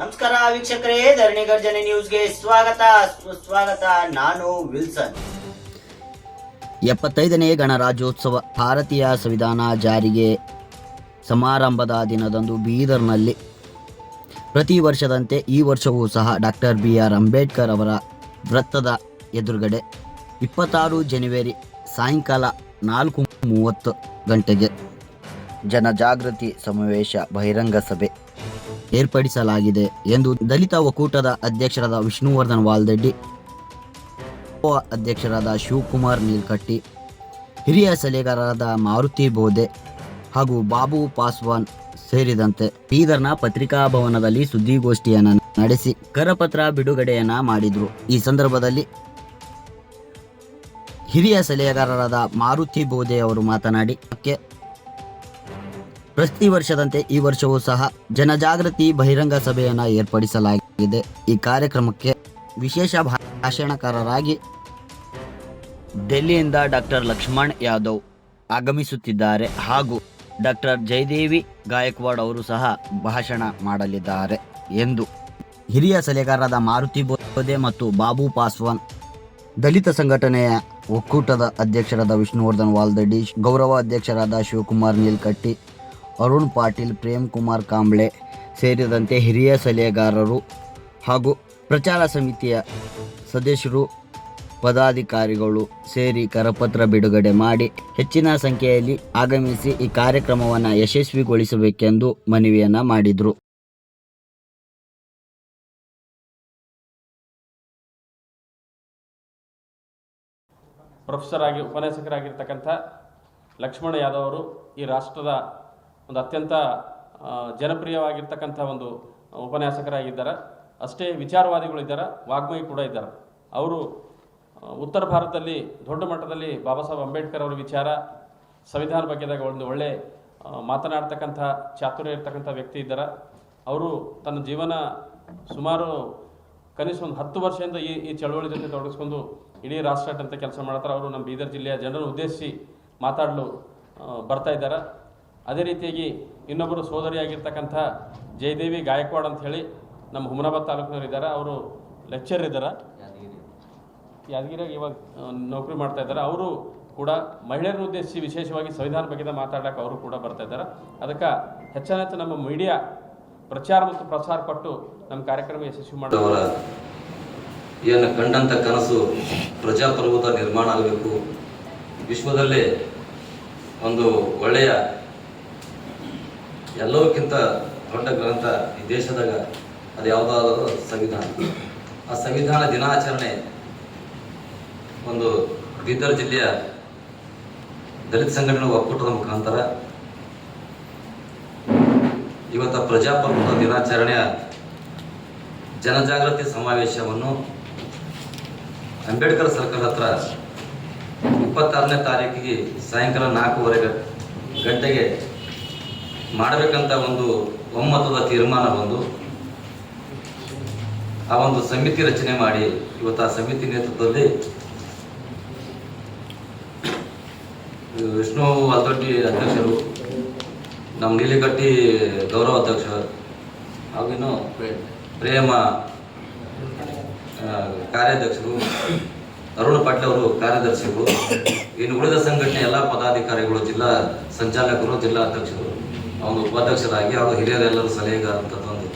ನಮಸ್ಕಾರ ವೀಕ್ಷಕರೇ, ಧರಣಿ ಗರ್ಜನೆ ನ್ಯೂಸ್ಗೆ ಸ್ವಾಗತ. ಸುಸ್ವಾಗತ, ನಾನು ವಿಲ್ಸನ್. ಎಪ್ಪತ್ತೈದನೇ ಗಣರಾಜ್ಯೋತ್ಸವ ಭಾರತೀಯ ಸಂವಿಧಾನ ಜಾರಿಗೆ ಸಮಾರಂಭದ ದಿನದಂದು ಬೀದರ್ನಲ್ಲಿ. ಪ್ರತಿ ವರ್ಷದಂತೆ ಈ ವರ್ಷವೂ ಸಹ ಡಾಕ್ಟರ್ ಬಿ ಆರ್ ಅಂಬೇಡ್ಕರ್ ಅವರ ವೃತ್ತದ ಎದುರುಗಡೆ ಇಪ್ಪತ್ತಾರು ಜನವರಿ ಸಾಯಂಕಾಲ ನಾಲ್ಕು ಮೂವತ್ತು ಗಂಟೆಗೆ ಜನಜಾಗೃತಿ ಸಮಾವೇಶ ಬಹಿರಂಗ ಸಭೆ. ಏರ್ಪಡಿಸಲಾಗಿದೆ ಎಂದು ದಲಿತ ಒಕ್ಕೂಟದ ಅಧ್ಯಕ್ಷರಾದ ವಿಷ್ಣುವರ್ಧನ್ ವಾಲ್ದೆಡ್ಡಿ ಅಧ್ಯಕ್ಷರಾದ ಶಿವಕುಮಾರ್ ನೀಲ್ಕಟ್ಟಿ, ಹಿರಿಯ ಸಲಹೆಗಾರರಾದ ಮಾರುತಿ ಬೋಧೆ ಹಾಗೂ ಬಾಬು ಪಾಸ್ವಾನ್ ಸೇರಿದಂತೆ ಬೀದರ್ನ ಪತ್ರಿಕಾ ಭವನದಲ್ಲಿ ಸುದ್ದಿಗೋಷ್ಠಿಯನ್ನು ನಡೆಸಿ ಕರಪತ್ರ ಬಿಡುಗಡೆಯನ್ನ ಮಾಡಿದ್ರು. ಈ ಸಂದರ್ಭದಲ್ಲಿ ಹಿರಿಯ ಸಲಹೆಗಾರರಾದ ಮಾರುತಿ ಬೋಧೆ ಅವರು ಮಾತನಾಡಿ ಪ್ರತಿ ವರ್ಷದಂತೆ ಈ ವರ್ಷವೂ ಸಹ ಜನಜಾಗೃತಿ ಬಹಿರಂಗ ಸಭೆಯನ್ನು ಏರ್ಪಡಿಸಲಾಗಿದೆ. ಈ ಕಾರ್ಯಕ್ರಮಕ್ಕೆ ವಿಶೇಷ ಭಾಷಣಕಾರರಾಗಿ ಡೆಲ್ಲಿಯಿಂದ ಡಾಕ್ಟರ್ ಲಕ್ಷ್ಮಣ್ ಯಾದವ್ ಆಗಮಿಸುತ್ತಿದ್ದಾರೆ ಹಾಗೂ ಡಾಕ್ಟರ್ ಜಯದೇವಿ ಗಾಯಕ್ವಾಡ್ ಅವರು ಸಹ ಭಾಷಣ ಮಾಡಲಿದ್ದಾರೆ ಎಂದು ಹಿರಿಯ ಸಲಹೆಗಾರರಾದ ಮಾರುತಿ ಬೋಧೆ ಮತ್ತು ಬಾಬು ಪಾಸ್ವಾನ್, ದಲಿತ ಸಂಘಟನೆಯ ಒಕ್ಕೂಟದ ಅಧ್ಯಕ್ಷರಾದ ವಿಷ್ಣುವರ್ಧನ್ ವಾಲ್ದಡ್ಡಿ ಗೌರವ ಅಧ್ಯಕ್ಷರಾದ ಶಿವಕುಮಾರ್ ನೀಲ್ಕಟ್ಟಿ ಅರುಣ್ ಪಾಟೀಲ್, ಪ್ರೇಮ್ ಕುಮಾರ್ ಕಾಂಬ್ಳೆ ಸೇರಿದಂತೆ ಹಿರಿಯ ಸಲಹೆಗಾರರು ಹಾಗೂ ಪ್ರಚಾರ ಸಮಿತಿಯ ಸದಸ್ಯರು, ಪದಾಧಿಕಾರಿಗಳು ಸೇರಿ ಕರಪತ್ರ ಬಿಡುಗಡೆ ಮಾಡಿ ಹೆಚ್ಚಿನ ಸಂಖ್ಯೆಯಲ್ಲಿ ಆಗಮಿಸಿ ಈ ಕಾರ್ಯಕ್ರಮವನ್ನು ಯಶಸ್ವಿಗೊಳಿಸಬೇಕೆಂದು ಮನವಿಯನ್ನ ಮಾಡಿದರು. ಪ್ರೊಫೆಸರ್ ಆಗಿ ಉಪನ್ಯಾಸಕರಾಗಿರ್ತಕ್ಕಂಥ ಲಕ್ಷ್ಮಣ ಯಾದವ್ ಈ ರಾಷ್ಟ್ರದ ಒಂದು ಅತ್ಯಂತ ಜನಪ್ರಿಯವಾಗಿರ್ತಕ್ಕಂಥ ಒಂದು ಉಪನ್ಯಾಸಕರಾಗಿದ್ದಾರೆ. ಅಷ್ಟೇ ವಿಚಾರವಾದಿಗಳು ಇದ್ದಾರೆ, ವಾಗ್ಮಯಿ ಕೂಡ ಇದ್ದಾರೆ. ಅವರು ಉತ್ತರ ಭಾರತದಲ್ಲಿ ದೊಡ್ಡ ಮಟ್ಟದಲ್ಲಿ ಬಾಬಾ ಸಾಹೇಬ್ ಅಂಬೇಡ್ಕರ್ ಅವರ ವಿಚಾರ ಸಂವಿಧಾನ ಬಗ್ಗೆದಾಗ ಒಂದು ಒಳ್ಳೆ ಮಾತನಾಡ್ತಕ್ಕಂಥ, ಚಾತುರ್ಯ ಇರ್ತಕ್ಕಂಥ ವ್ಯಕ್ತಿ ಇದ್ದಾರೆ. ಅವರು ತನ್ನ ಜೀವನ ಸುಮಾರು ಕನಿಷ್ಠ ಒಂದು ಹತ್ತು ವರ್ಷದಿಂದ ಈ ಈ ಚಳವಳಿ ಜೊತೆ ತೊಡಗಿಸ್ಕೊಂಡು ಇಡೀ ಅಂತ ಕೆಲಸ ಮಾಡ್ತಾರೆ. ಅವರು ನಮ್ಮ ಬೀದರ್ ಜಿಲ್ಲೆಯ ಜನರನ್ನು ಉದ್ದೇಶಿಸಿ ಮಾತಾಡಲು ಬರ್ತಾ ಇದ್ದಾರೆ. ಅದೇ ರೀತಿಯಾಗಿ ಇನ್ನೊಬ್ಬರು ಸೋದರಿಯಾಗಿರ್ತಕ್ಕಂಥ ಜಯದೇವಿ ಗಾಯಕ್ವಾಡ್ ಅಂತ ಹೇಳಿ ನಮ್ಮ ಹುಮನಾಬಾದ್ ತಾಲೂಕಿನವ್ರು ಇದ್ದಾರೆ. ಅವರು ಲೆಕ್ಚರ್ ಇದ್ದಾರೆ ಯಾದಗಿರಿಯಾಗ ಇವಾಗ ನೌಕರಿ ಮಾಡ್ತಾ ಇದ್ದಾರೆ. ಅವರು ಕೂಡ ಮಹಿಳೆಯರನ್ನು ಉದ್ದೇಶಿಸಿ ವಿಶೇಷವಾಗಿ ಸಂವಿಧಾನ ಬಗ್ಗೆ ಮಾತಾಡೋಕೆ ಅವರು ಕೂಡ ಬರ್ತಾ ಇದ್ದಾರೆ. ಅದಕ್ಕೆ ಹೆಚ್ಚಿನ ಹೆಚ್ಚು ನಮ್ಮ ಮೀಡಿಯಾ ಪ್ರಚಾರ ಮತ್ತು ಪ್ರಸಾರ ಕೊಟ್ಟು ನಮ್ಮ ಕಾರ್ಯಕ್ರಮ ಯಶಸ್ವಿ ಮಾಡಿ ಅವರ ಏನು ಕಂಡಂಥ ಕನಸು ಪ್ರಜಾಪ್ರಭುತ್ವ ನಿರ್ಮಾಣ ಆಗಬೇಕು. ವಿಶ್ವದಲ್ಲೇ ಒಂದು ಒಳ್ಳೆಯ ಎಲ್ಲವಕ್ಕಿಂತ ದೊಡ್ಡ ಗ್ರಂಥ ಈ ದೇಶದಾಗ ಅದು ಯಾವುದಾದರೂ ಸಂವಿಧಾನ. ಆ ಸಂವಿಧಾನ ದಿನಾಚರಣೆ ಒಂದು ಬೀದರ್ ಜಿಲ್ಲೆಯ ದಲಿತ ಸಂಘಟನೆ ಒಕ್ಕೂಟದ ಮುಖಾಂತರ ಇವತ್ತ ಪ್ರಜಾಪ್ರಭುತ್ವ ದಿನಾಚರಣೆಯ ಜನಜಾಗೃತಿ ಸಮಾವೇಶವನ್ನು ಅಂಬೇಡ್ಕರ್ ಸರ್ಕಲ್ ಹತ್ರ ಇಪ್ಪತ್ತಾರನೇ ತಾರೀಕಿಗೆ ಸಾಯಂಕಾಲ ನಾಲ್ಕೂವರೆ ಗಂಟೆಗೆ ಮಾಡಬೇಕಂತ ಒಂದು ಒಮ್ಮತದ ತೀರ್ಮಾನ ಬಂದು ಆ ಒಂದು ಸಮಿತಿ ರಚನೆ ಮಾಡಿ ಇವತ್ತು ಆ ಸಮಿತಿ ನೇತೃತ್ವದಲ್ಲಿ ವಿಷ್ಣು ವಾಲ್ದೊಡ್ಡಿ ಅಧ್ಯಕ್ಷರು, ನಮ್ಮ ನೀಲಿಕಟ್ಟಿ ಗೌರವ ಅಧ್ಯಕ್ಷ ಹಾಗೇನು ಪ್ರೇಮ ಕಾರ್ಯಾಧ್ಯಕ್ಷರು, ಅರುಣ್ ಪಾಟೀಲ್ ಅವರು ಕಾರ್ಯದರ್ಶಿಗಳು, ಇನ್ನು ಉಳಿದ ಸಂಘಟನೆ ಎಲ್ಲ ಪದಾಧಿಕಾರಿಗಳು, ಜಿಲ್ಲಾ ಸಂಚಾಲಕರು, ಜಿಲ್ಲಾ ಅಧ್ಯಕ್ಷರು. ಒಂದು ಉಪಾಧ್ಯಕ್ಷರಾಗಿ ಹಾಗೂ ಹಿರಿಯರೆಲ್ಲರೂ ಸಲಹೆಗಾರಂತ ಒಂದು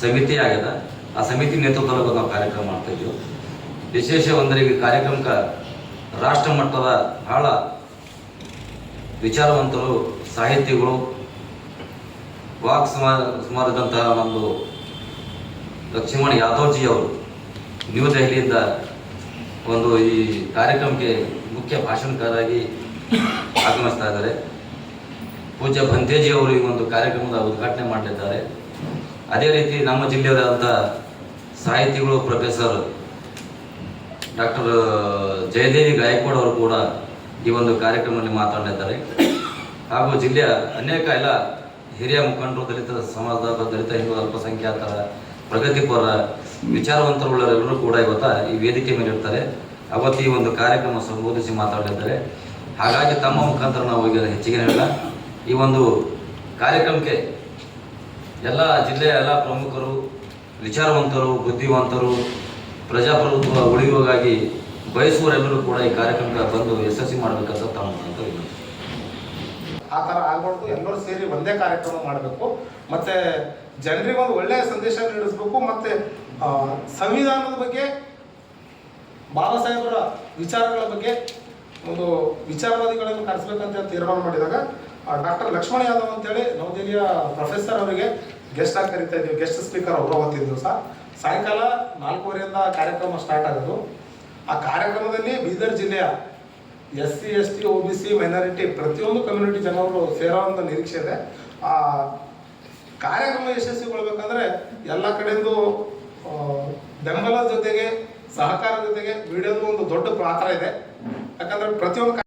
ಸಮಿತಿ ಆಗ್ಯದ ಆ ಸಮಿತಿ ನೇತೃತ್ವದಲ್ಲಿ ನಾವು ಕಾರ್ಯಕ್ರಮ ಮಾಡ್ತಾ ಇದ್ದೀವಿ ವಿಶೇಷ ಒಂದರಿಗೆ ಕಾರ್ಯಕ್ರಮಕ್ಕೆ ರಾಷ್ಟ್ರ ಮಟ್ಟದ ಬಹಳ ವಿಚಾರವಂತರು, ಸಾಹಿತಿಗಳು, ವಾಕ್ ಸಮಾ ಸುಮಾರಿದಂತಹ ನಮ್ಮದು ಲಕ್ಷ್ಮಣ್ ಯಾದವ್ಜಿ ಅವರು ನ್ಯೂ ದೆಹಲಿಯಿಂದ ಒಂದು ಈ ಕಾರ್ಯಕ್ರಮಕ್ಕೆ ಮುಖ್ಯ ಭಾಷಣಕಾರರಾಗಿ ಆಗಮಿಸ್ತಾ ಇದ್ದಾರೆ. ಪೂಜ್ಯ ಭಂತೇಜಿ ಅವರು ಈ ಒಂದು ಕಾರ್ಯಕ್ರಮದ ಉದ್ಘಾಟನೆ ಮಾಡಲಿದ್ದಾರೆ. ಅದೇ ರೀತಿ ನಮ್ಮ ಜಿಲ್ಲೆಯಾದಂಥ ಸಾಹಿತಿಗಳು ಪ್ರೊಫೆಸರ್ ಡಾಕ್ಟರ್, ಜಯದೇವಿ ಗಾಯಕ್ವಾಡ್ ಅವರು ಕೂಡ ಈ ಒಂದು ಕಾರ್ಯಕ್ರಮದಲ್ಲಿ ಮಾತನಾಡಿದ್ದಾರೆ ಹಾಗೂ ಜಿಲ್ಲೆಯ ಅನೇಕ ಎಲ್ಲ ಹಿರಿಯ ಮುಖಂಡರು, ದಲಿತ ಸಮಾಜದ ದಲಿತ ಹಿಂದೂ ಅಲ್ಪಸಂಖ್ಯಾತರ, ಪ್ರಗತಿಪರ, ವಿಚಾರವಂತರುಗಳೆಲ್ಲರೂ ಕೂಡ ಇವತ್ತ ಈ ವೇದಿಕೆ ಮೇಲೆ ಇರ್ತಾರೆ. ಅವತ್ತು ಈ ಒಂದು ಕಾರ್ಯಕ್ರಮ ಸಂಬೋಧಿಸಿ ಮಾತಾಡಲಿದ್ದಾರೆ. ಹಾಗಾಗಿ ತಮ್ಮ ಮುಖಾಂತರ ನಾವು ಈಗ ಹೆಚ್ಚಿಗೆ ಹೇಳ ಈ ಒಂದು ಕಾರ್ಯಕ್ರಮಕ್ಕೆ ಎಲ್ಲ ಜಿಲ್ಲೆಯ ಎಲ್ಲ ಪ್ರಮುಖರು, ವಿಚಾರವಂತರು, ಬುದ್ಧಿವಂತರು, ಪ್ರಜಾಪ್ರಭುತ್ವ ಉಳಿಯುವಾಗಾಗಿ ಬಯಸುವರೆಲ್ಲರೂ ಕೂಡ ಈ ಕಾರ್ಯಕ್ರಮಕ್ಕೆ ಬಂದು ಯಶಸ್ವಿ ಮಾಡಬೇಕಂತ ತಮ್ಮ ಅಂತ ಆ ಥರ ಆಗ್ಬಾರ್ದು. ಎಲ್ಲರೂ ಸೇರಿ ಒಂದೇ ಕಾರ್ಯಕ್ರಮ ಮಾಡಬೇಕು. ಮತ್ತೆ ಜನರಿಗೆ ಒಂದು ಒಳ್ಳೆಯ ಸಂದೇಶ ನೀಡಿಸ್ಬೇಕು. ಮತ್ತೆ ಸಂವಿಧಾನದ ಬಗ್ಗೆ ಬಾಬಾ ಸಾಹೇಬರ ವಿಚಾರಗಳ ಬಗ್ಗೆ ಒಂದು ವಿಚಾರವಾದಿಗಳನ್ನು ಕರೆಸ್ಬೇಕಂತ ತೀರ್ಮಾನ ಮಾಡಿದಾಗ ಡಾಕ್ಟರ್ ಲಕ್ಷ್ಮಣ ಯಾದವ್ ಅಂತೇಳಿ ನವದೆಹಲಿಯ ಪ್ರೊಫೆಸರ್ ಅವರಿಗೆ ಗೆಸ್ಟ್ ಆಗಿ ಕರಿತಾ ಇದ್ದೀವಿ. ಗೆಸ್ಟ್ ಸ್ಪೀಕರ್ ಅವರು ಅವತ್ತಿನ ದಿವಸ ಸಾಯಂಕಾಲ ನಾಲ್ಕೂವರೆಯಿಂದ ಕಾರ್ಯಕ್ರಮ ಸ್ಟಾರ್ಟ್ ಆಗೋದು. ಆ ಕಾರ್ಯಕ್ರಮದಲ್ಲಿ ಬೀದರ್ ಜಿಲ್ಲೆಯ S C, S T O B C minority ಪ್ರತಿಯೊಂದು ಕಮ್ಯುನಿಟಿ ಜನರು ಸೇರೋಂಥ ನಿರೀಕ್ಷೆ ಇದೆ. ಆ ಕಾರ್ಯಕ್ರಮ ಯಶಸ್ವಿಗೊಳ್ಬೇಕಂದ್ರೆ ಎಲ್ಲ ಕಡೆಯಿಂದ ಬೆಂಬಲ ಜೊತೆಗೆ, ಸಹಕಾರ ಜೊತೆಗೆ ವಿಡಿಯೋದು ಒಂದು ದೊಡ್ಡ ಪಾತ್ರ ಇದೆ. ಯಾಕಂದ್ರೆ ಪ್ರತಿಯೊಂದು